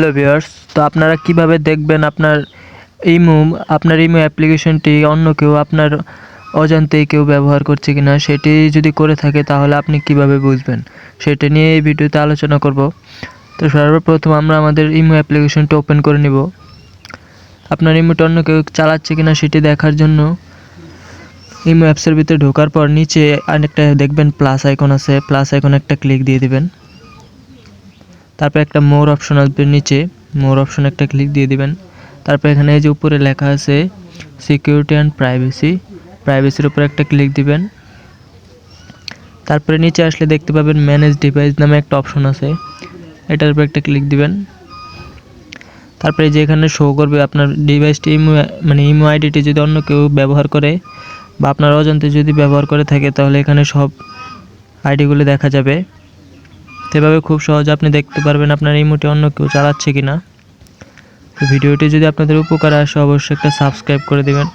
Hello viewers তো আপনারা কীভাবে দেখবেন আপনার ইমো আপনার ইমো অ্যাপ্লিকেশনটি অন্য কেউ, আপনার অজান্তেই কেউ ব্যবহার করছে কিনা সেটি যদি করে থাকে তাহলে আপনি কীভাবে বুঝবেন? সেটা নিয়ে এই ভিডিওতে আলোচনা করব। তো সর্বপ্রথম আমরা আমাদের ইমো অ্যাপ্লিকেশনটা ওপেন করে নিব। আপনার ইমোটা অন্য কেউ চালাচ্ছে কিনা সেটি দেখার জন্য ইমো অ্যাপসের ভিতরে ঢোকার পর নিচে আরেকটা দেখবেন প্লাস আইকন আছে। প্লাস আইকন একটা ক্লিক দিয়ে দিবেন। তারপর একটা মোর অপশন আসবে নিচে। মোর অপশন একটা ক্লিক দিয়ে দিবেন। তারপর এখানে এই যে উপরে লেখা আছে সিকিউরিটি অ্যান্ড প্রাইভেসি প্রাইভেসির উপরে একটা ক্লিক দিবেন। তারপরে নিচে আসলে দেখতে পাবেন ম্যানেজ ডিভাইস নামে একটা অপশন আছে। এটার উপর একটা ক্লিক দিবেন। তারপরে যে এখানে শো করবে আপনার ডিভাইসটি ইমো মানে ইমো আইডিটি যদি অন্য কেউ ব্যবহার করে বা আপনার অজান্তে যদি ব্যবহার করে থাকে তাহলে এখানে সব আইডিগুলো দেখা যাবে। তো এভাবে খুব সহজে আপনি দেখতে পারবেন আপনার ইমোটি অন্য কেউ চালাচ্ছে কি না ভিডিওটি যদি আপনাদের উপকার আসে, অবশ্যই একটা সাবস্ক্রাইব করে দিবেন।